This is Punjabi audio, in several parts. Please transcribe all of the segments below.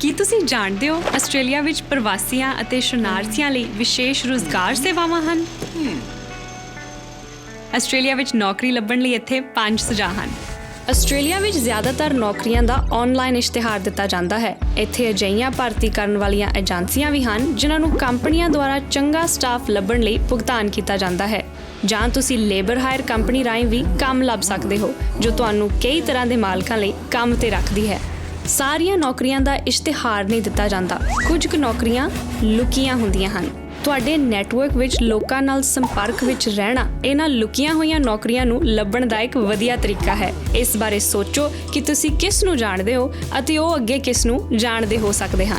ਕੀ ਤੁਸੀਂ ਜਾਣਦੇ ਹੋ ਆਸਟ੍ਰੇਲੀਆ ਵਿੱਚ ਪ੍ਰਵਾਸੀਆਂ ਅਤੇ ਸ਼ਰਨਾਰਥੀਆਂ ਲਈ ਵਿਸ਼ੇਸ਼ ਰੋਜ਼ਗਾਰ ਸੇਵਾਵਾਂ ਹਨ? ਆਸਟ੍ਰੇਲੀਆ ਵਿੱਚ ਨੌਕਰੀ ਲੱਭਣ ਲਈ ਇੱਥੇ ਪੰਜ ਸੁਝਾਅ ਹਨ। ਆਸਟ੍ਰੇਲੀਆ ਵਿੱਚ ਜ਼ਿਆਦਾਤਰ ਨੌਕਰੀਆਂ ਦਾ ਆਨਲਾਈਨ ਇਸ਼ਤਿਹਾਰ ਦਿੱਤਾ ਜਾਂਦਾ ਹੈ। ਇੱਥੇ ਅਜਿਹੀਆਂ ਭਰਤੀ ਕਰਨ ਵਾਲੀਆਂ ਏਜੰਸੀਆਂ ਵੀ ਹਨ, ਜਿਨ੍ਹਾਂ ਨੂੰ ਕੰਪਨੀਆਂ ਦੁਆਰਾ ਚੰਗਾ ਸਟਾਫ ਲੱਭਣ ਲਈ ਭੁਗਤਾਨ ਕੀਤਾ ਜਾਂਦਾ ਹੈ। ਜਾਂ ਤੁਸੀਂ ਲੇਬਰ ਹਾਇਰ ਕੰਪਨੀ ਰਾਹੀਂ ਵੀ ਕੰਮ ਲੱਭ ਸਕਦੇ ਹੋ, ਜੋ ਤੁਹਾਨੂੰ ਕਈ ਤਰ੍ਹਾਂ ਦੇ ਮਾਲਕਾਂ ਲਈ ਕੰਮ ਤੇ ਰੱਖਦੀ ਹੈ। ਸਾਰੀਆਂ ਨੌਕਰੀਆਂ ਦਾ ਇਸ਼ਤਿਹਾਰ ਨਹੀਂ ਦਿੱਤਾ ਜਾਂਦਾ। ਕੁਝ ਕੁ ਨੌਕਰੀਆਂ ਲੁਕੀਆਂ ਹੁੰਦੀਆਂ ਹਨ। ਤੁਹਾਡੇ ਨੈਟਵਰਕ ਵਿੱਚ ਲੋਕਾਂ ਨਾਲ ਸੰਪਰਕ ਵਿੱਚ ਰਹਿਣਾ, ਇਹਨਾਂ ਲੁਕੀਆਂ ਹੋਈਆਂ ਨੌਕਰੀਆਂ ਨੂੰ ਲੱਭਣ ਦਾ ਇੱਕ ਵਧੀਆ ਤਰੀਕਾ ਹੈ। ਇਸ ਬਾਰੇ ਸੋਚੋ ਕਿ ਤੁਸੀਂ ਕਿਸ ਨੂੰ ਜਾਣਦੇ ਹੋ ਅਤੇ ਉਹ ਅੱਗੇ ਕਿਸ ਨੂੰ ਜਾਣਦੇ ਹੋ ਸਕਦੇ ਹਨ।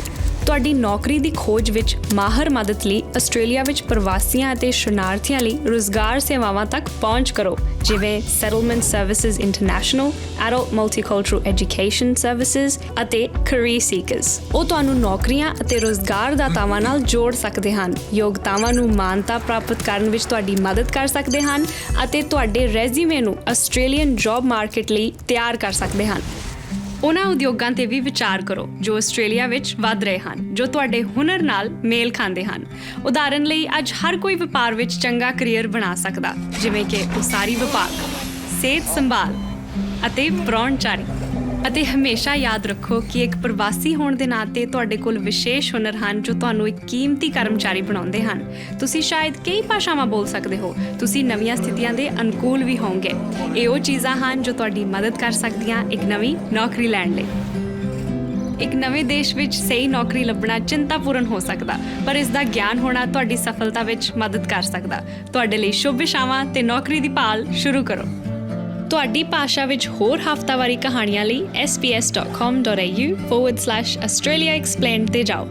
ਤੁਹਾਡੀ ਨੌਕਰੀ ਦੀ ਖੋਜ ਵਿੱਚ ਮਾਹਰ ਮਦਦ ਲਈ ਆਸਟ੍ਰੇਲੀਆ ਵਿੱਚ ਪ੍ਰਵਾਸੀਆਂ ਅਤੇ ਸ਼ਰਨਾਰਥੀਆਂ ਲਈ ਰੋਜ਼ਗਾਰ ਸੇਵਾਵਾਂ ਤੱਕ ਪਹੁੰਚ ਕਰੋ, ਜਿਵੇਂ settlement services international adult multicultural education services ਅਤੇ ਕੈਰੀਅਰ ਸੀਕਰਸ ਉਹ ਤੁਹਾਨੂੰ ਨੌਕਰੀਆਂ ਅਤੇ ਰੋਜ਼ਗਾਰ ਦਾਤਾਵਾਂ ਨਾਲ ਜੋੜ ਸਕਦੇ ਹਨ, ਯੋਗਤਾਵਾਂ ਨੂੰ ਮਾਨਤਾ ਪ੍ਰਾਪਤ ਕਰਨ ਵਿੱਚ ਤੁਹਾਡੀ ਮਦਦ ਕਰ ਸਕਦੇ ਹਨ ਅਤੇ ਤੁਹਾਡੇ ਰੈਜ਼ਿਊਮੇ ਨੂੰ ਆਸਟ੍ਰੇਲੀਅਨ ਜੌਬ ਮਾਰਕੀਟ ਲਈ ਤਿਆਰ ਕਰ ਸਕਦੇ ਹਨ। ਉਹਨਾਂ ਉਦਯੋਗਾਂ ਤੇ ਵੀ ਵਿਚਾਰ ਕਰੋ ਜੋ ਆਸਟ੍ਰੇਲੀਆ ਵਿੱਚ ਵੱਧ ਰਹੇ ਹਨ, ਜੋ ਤੁਹਾਡੇ ਹੁਨਰ ਨਾਲ ਮੇਲ ਖਾਂਦੇ ਹਨ। ਉਦਾਹਰਨ ਲਈ, ਅੱਜ ਹਰ ਕੋਈ ਵਪਾਰ ਵਿੱਚ ਚੰਗਾ ਕੈਰੀਅਰ ਬਣਾ ਸਕਦਾ, ਜਿਵੇਂ ਕਿ ਉਸਾਰੀ ਵਿਭਾਗ, ਸਿਹਤ ਸੰਭਾਲ ਅਤੇ ਪ੍ਰਾਹੁਣਚਾਰੀ ਅਤੇ ਹਮੇਸ਼ਾ ਯਾਦ ਰੱਖੋ ਕਿ ਇੱਕ ਪ੍ਰਵਾਸੀ ਹੋਣ ਦੇ ਨਾਤੇ ਤੁਹਾਡੇ ਕੋਲ ਵਿਸ਼ੇਸ਼ ਹੁਨਰ ਹਨ ਜੋ ਤੁਹਾਨੂੰ ਇੱਕ ਕੀਮਤੀ ਕਰਮਚਾਰੀ ਬਣਾਉਂਦੇ ਹਨ। ਤੁਸੀਂ ਸ਼ਾਇਦ ਕਈ ਭਾਸ਼ਾਵਾਂ ਬੋਲ ਸਕਦੇ ਹੋ, ਤੁਸੀਂ ਨਵੀਆਂ ਸਥਿਤੀਆਂ ਦੇ ਅਨੁਕੂਲ ਵੀ ਹੋਵੋਗੇ। ਇਹ ਉਹ ਚੀਜ਼ਾਂ ਹਨ ਜੋ ਤੁਹਾਡੀ ਮਦਦ ਕਰ ਸਕਦੀਆਂ ਇੱਕ ਨਵੀਂ ਨੌਕਰੀ ਲੈਣ ਲਈ। ਇੱਕ ਨਵੇਂ ਦੇਸ਼ ਵਿੱਚ ਸਹੀ ਨੌਕਰੀ ਲੱਭਣਾ ਚਿੰਤਾਪੂਰਨ ਹੋ ਸਕਦਾ, ਪਰ ਇਸ ਦਾ ਗਿਆਨ ਹੋਣਾ ਤੁਹਾਡੀ ਸਫਲਤਾ ਵਿੱਚ ਮਦਦ ਕਰ ਸਕਦਾ। ਤੁਹਾਡੇ ਲਈ ਸ਼ੁਭ ਇਸ਼ਾਵਾਂ ਤੇ ਨੌਕਰੀ ਦੀ ਭਾਲ ਸ਼ੁਰੂ ਕਰੋ। ਤੁਹਾਡੀ ਭਾਸ਼ਾ ਵਿੱਚ ਹੋਰ ਹਫ਼ਤਾਵਾਰੀ ਕਹਾਣੀਆਂ ਲਈ sps.com.au/australiaexplained ਤੇ ਜਾਓ